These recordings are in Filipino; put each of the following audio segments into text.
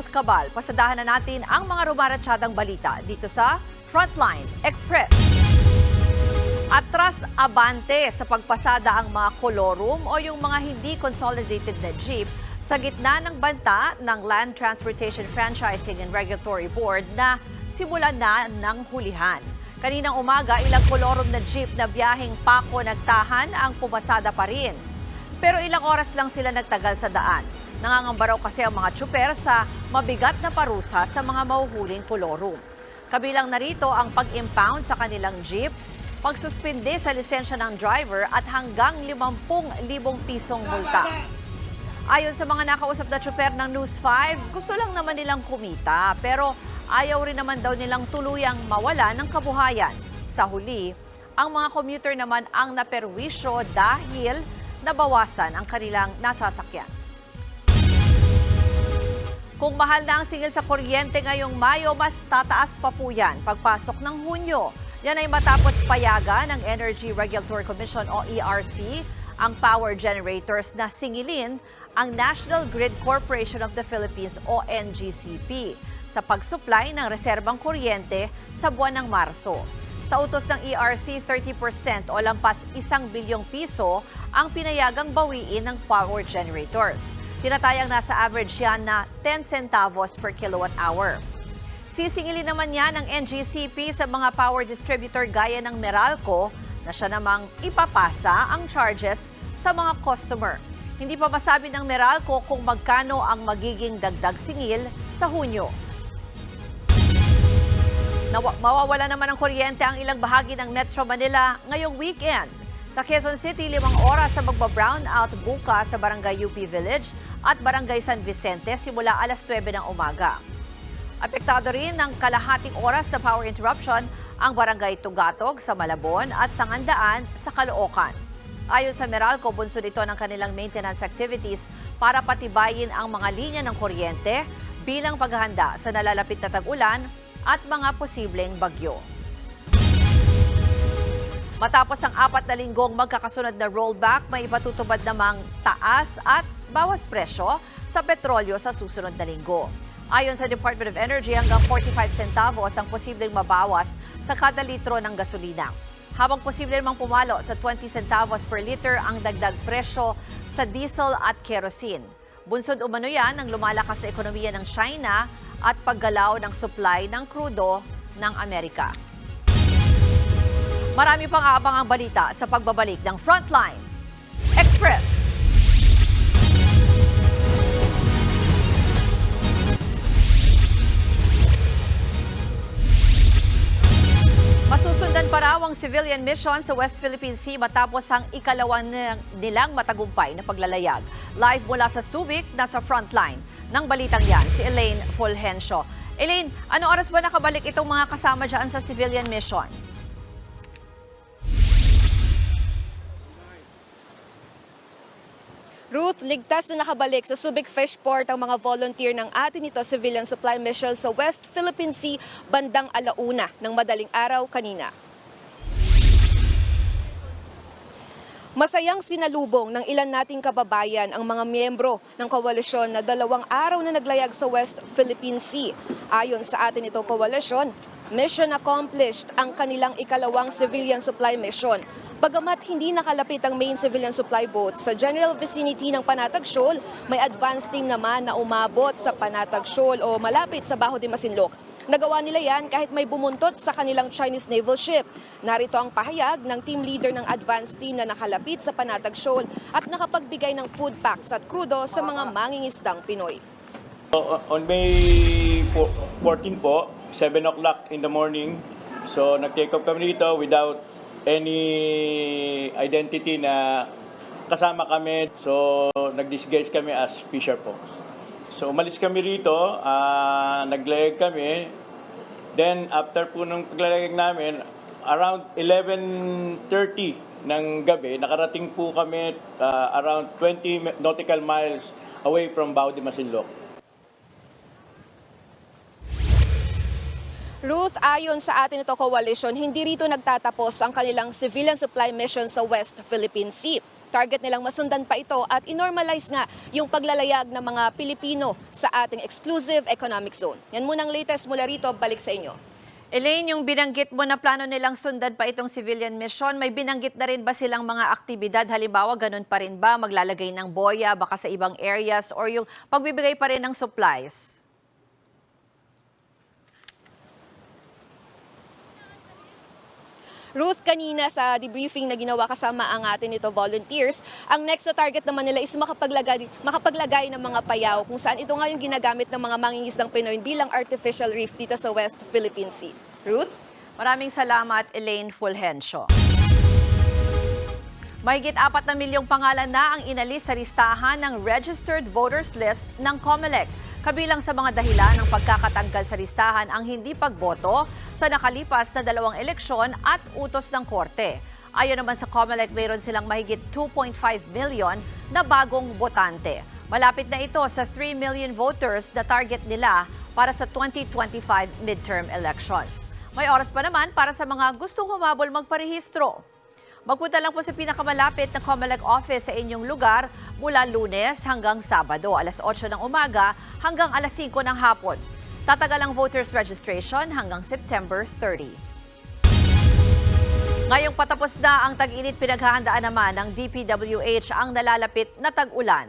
Ruth Cabal. Pasadahan na natin ang mga rumaratsyadang balita dito sa Frontline Express. Atras abante sa pagpasada ang mga kolorum o yung mga hindi consolidated na jeep sa gitna ng banta ng Land Transportation Franchising and Regulatory Board na simulan na ng hulihan. Kaninang umaga, ilang kolorum na jeep na biyaheng pako nagtahan ang pumasada pa rin. Pero ilang oras lang sila nagtagal sa daan. Nangangamba raw kasi ang mga tsuper sa mabigat na parusa sa mga mahuhuling kolorum. Kabilang narito ang pag-impound sa kanilang jeep, pagsuspinde sa lisensya ng driver at hanggang 50,000 pisong multa. Ayon sa mga nakausap na tsuper ng News 5, gusto lang naman nilang kumita pero ayaw rin naman daw nilang tuluyang mawala ng kabuhayan. Sa huli, ang mga commuter naman ang naperwisyo dahil nabawasan ang kanilang nasasakyan. Kung mahal na ang singil sa kuryente ngayong Mayo, mas tataas pa po yan pagpasok ng Hunyo. Yan ay matapos payaga ng Energy Regulatory Commission o ERC ang power generators na singilin ang National Grid Corporation of the Philippines o NGCP sa pagsupply ng reserbang kuryente sa buwan ng Marso. Sa utos ng ERC, 30% o lampas isang bilyong piso ang pinayagang bawiin ng power generators. Tinatayang nasa average yan na 10 centavos per kilowatt hour. Sisingilin naman yan ng NGCP sa mga power distributor gaya ng Meralco na siya namang ipapasa ang charges sa mga customer. Hindi pa masabi ng Meralco kung magkano ang magiging dagdag singil sa Hunyo. Nawa- mawawala naman ng kuryente ang ilang bahagi ng Metro Manila ngayong weekend. Sa Quezon City, limang oras sa magba-brown out bukas sa Barangay UP Village at Barangay San Vicente simula alas 9 ng umaga. Apektado rin ng kalahating oras na power interruption ang Barangay Tugatog sa Malabon at Sangandaan sa Caloocan. Ayon sa Meralco, bunsod ito ng kanilang maintenance activities para patibayin ang mga linya ng kuryente bilang paghahanda sa nalalapit na tag-ulan at mga posibleng bagyo. Matapos ang apat na linggong magkakasunod na rollback, may ipatutubad namang taas at bawas presyo sa petrolyo sa susunod na linggo. Ayon sa Department of Energy, hanggang 45 centavos ang posibleng mabawas sa kada litro ng gasolina. Habang posible namang pumalo sa 20 centavos per liter ang dagdag presyo sa diesel at kerosene. Bunsod umano yan ang lumalakas sa ekonomiya ng China at paggalaw ng supply ng krudo ng Amerika. Marami pang aabang ang balita sa pagbabalik ng Frontline Express. Masusundan pa raw ang civilian mission sa West Philippine Sea matapos ang ikalawang na- nilang matagumpay na paglalayag. Live mula sa Subic, nasa frontline ng balitang yan, si Elaine Fulgencio. Elaine, ano oras ba nakabalik itong mga kasama dyan sa civilian mission? Ruth, ligtas na nakabalik sa Subic Fishport ang mga volunteer ng atin ito civilian supply mission sa West Philippine Sea bandang alauna ng madaling araw kanina. Masayang sinalubong ng ilan nating kababayan ang mga miyembro ng koalisyon na dalawang araw na naglayag sa West Philippine Sea. Ayon sa atin itong koalisyon, mission accomplished ang kanilang ikalawang civilian supply mission. Bagamat hindi nakalapit ang main civilian supply boat sa general vicinity ng Panatag Shoal, may advance team naman na umabot sa Panatag Shoal o malapit sa Baho de Masinloc. Nagawa nila yan kahit may bumuntot sa kanilang Chinese naval ship. Narito ang pahayag ng team leader ng advance team na nakalapit sa Panatag Shoal at nakapagbigay ng food packs at krudo sa mga mangingisdang Pinoy. So, on May po- 14 po, 7 o'clock in the morning, so nag-take off kami dito without any identity na kasama kami. So, nag-disguise kami as fisher po. So, umalis kami rito, ah, naglayag kami. Then, after po nung paglalayag namin, around 11.30 ng gabi, nakarating po kami ah, around 20 nautical miles away from Bao de Masinloc. Ruth, ayon sa atin ito coalition, hindi rito nagtatapos ang kanilang civilian supply mission sa West Philippine Sea. Target nilang masundan pa ito at inormalize nga yung paglalayag ng mga Pilipino sa ating exclusive economic zone. Yan munang latest mula rito, balik sa inyo. Elaine, yung binanggit mo na plano nilang sundan pa itong civilian mission, may binanggit na rin ba silang mga aktibidad? Halimbawa, ganun pa rin ba? Maglalagay ng boya, baka sa ibang areas, or yung pagbibigay pa rin ng supplies? Ruth, kanina sa debriefing na ginawa kasama ang atin ito volunteers, ang next na target naman nila is makapaglagay, makapaglagay ng mga payaw kung saan ito nga yung ginagamit ng mga mangingisdang Pinoy bilang artificial reef dito sa West Philippine Sea. Ruth? Maraming salamat, Elaine Fulgencio. Mahigit apat na milyong pangalan na ang inalis sa listahan ng Registered Voters List ng COMELEC. Kabilang sa mga dahilan ng pagkakatanggal sa listahan ang hindi pagboto sa nakalipas na dalawang eleksyon at utos ng korte. Ayon naman sa COMELEC, mayroon silang mahigit 2.5 million na bagong botante. Malapit na ito sa 3 million voters na target nila para sa 2025 midterm elections. May oras pa naman para sa mga gustong humabol magparehistro. Magpunta lang po sa pinakamalapit na COMELEC office sa inyong lugar mula lunes hanggang Sabado, alas 8 ng umaga hanggang alas 5 ng hapon. Tatagal ang voters registration hanggang September 30. Ngayong patapos na ang tag-init, pinaghahandaan naman ng DPWH ang nalalapit na tag-ulan.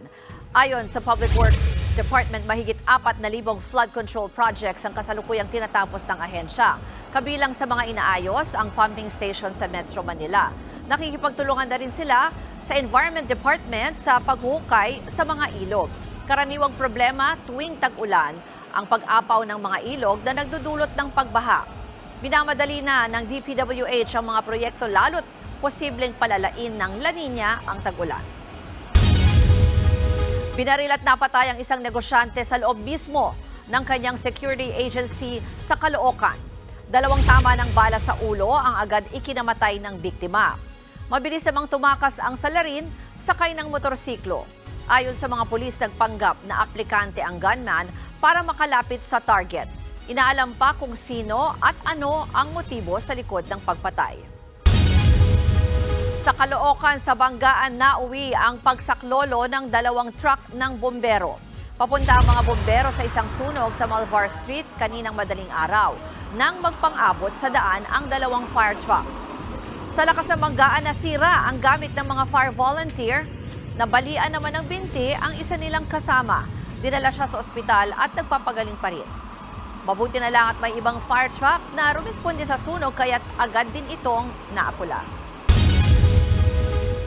Ayon sa Public Works Department, mahigit 4,000 flood control projects ang kasalukuyang tinatapos ng ahensya. Kabilang sa mga inaayos ang pumping station sa Metro Manila. Nakikipagtulungan na rin sila sa Environment Department sa paghukay sa mga ilog. Karaniwang problema tuwing tag-ulan ang pag-apaw ng mga ilog na nagdudulot ng pagbaha. Minamadali na ng DPWH ang mga proyekto lalo't posibleng palalain ng La Nina ang tag-ulan. Binaril at napatay ang isang negosyante sa loob mismo ng kanyang security agency sa Caloocan. Dalawang tama ng bala sa ulo ang agad ikinamatay ng biktima. Mabilis namang tumakas ang salarin sakay ng motorsiklo. Ayon sa mga pulis, nagpanggap na aplikante ang gunman para makalapit sa target. Inaalam pa kung sino at ano ang motibo sa likod ng pagpatay. Sa Caloocan, sa Banggaan, nauwi ang pagsaklolo ng dalawang truck ng bombero. Papunta ang mga bombero sa isang sunog sa Malvar Street kaninang madaling araw nang magpang-abot sa daan ang dalawang fire truck. Sa lakas ng Banggaan, nasira ang gamit ng mga fire volunteer. Nabalian naman ng binti ang isa nilang kasama. Dinala siya sa ospital at nagpapagaling pa rin. Mabuti na lang at may ibang fire truck na rumisponde sa sunog kaya't agad din itong naapula.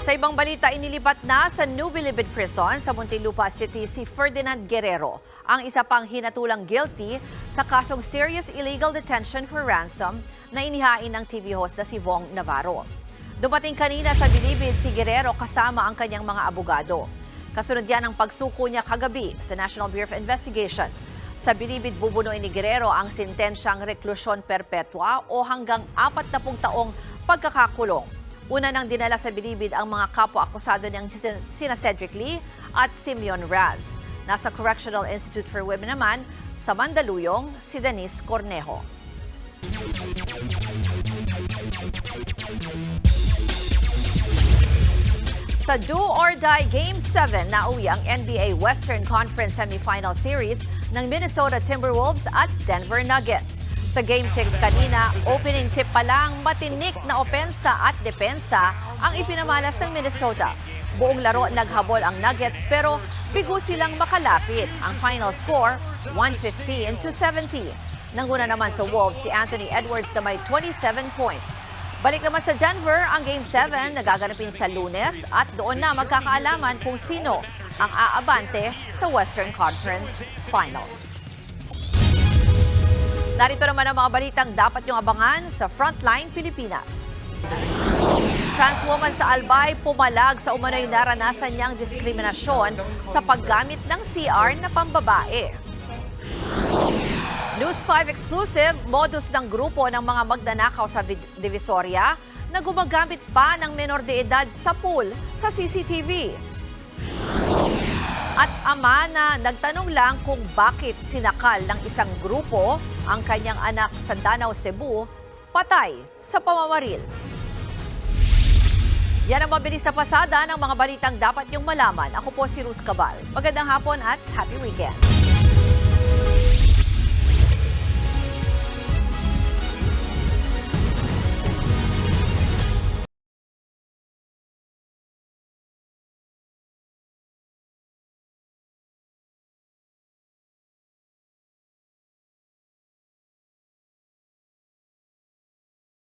Sa ibang balita, inilipat na sa New Bilibid Prison sa Muntinlupa City si Ferdinand Guerrero, ang isa pang hinatulang guilty sa kasong serious illegal detention for ransom na inihain ng TV host na si Vong Navarro. Dumating kanina sa Bilibid si Guerrero kasama ang kanyang mga abogado. Kasunod yan ang pagsuko niya kagabi sa National Bureau of Investigation. Sa Bilibid, bubunuin ni Guerrero ang sentensyang reklusyon perpetua o hanggang 40 taong pagkakakulong. Una nang dinala sa bilibid ang mga kapwa-akusado niyang sina Cedric Lee at Simeon Raz. Nasa Correctional Institute for Women naman sa Mandaluyong si Denise Cornejo. Sa Do or Die Game 7, nauwi ang NBA Western Conference Semifinal Series ng Minnesota Timberwolves at Denver Nuggets. Sa Game 6 kanina, opening tip pa lang matinik na opensa at depensa ang ipinamalas ng Minnesota. Buong laro naghabol ang Nuggets pero bigo silang makalapit. Ang final score, 115 to 70. Nanguna naman sa Wolves si Anthony Edwards na may 27 points. Balik naman sa Denver, ang Game 7 nagaganapin sa lunes at doon na magkakaalaman kung sino ang aabante sa Western Conference Finals. Narito naman ang mga balitang dapat niyong abangan sa Frontline Pilipinas. Trans woman sa Albay pumalag sa umano'y naranasan niyang diskriminasyon sa paggamit ng CR na pambabae. News 5 exclusive, modus ng grupo ng mga magnanakaw sa Divisoria na gumagamit pa ng menor de edad sa pool sa CCTV. At ama na nagtanong lang kung bakit sinakal ng isang grupo ang kanyang anak sa Danau, Cebu, patay sa pamamaril. Yan ang mabilis na pasada ng mga balitang dapat niyong malaman. Ako po si Ruth Cabal. Magandang hapon at happy weekend.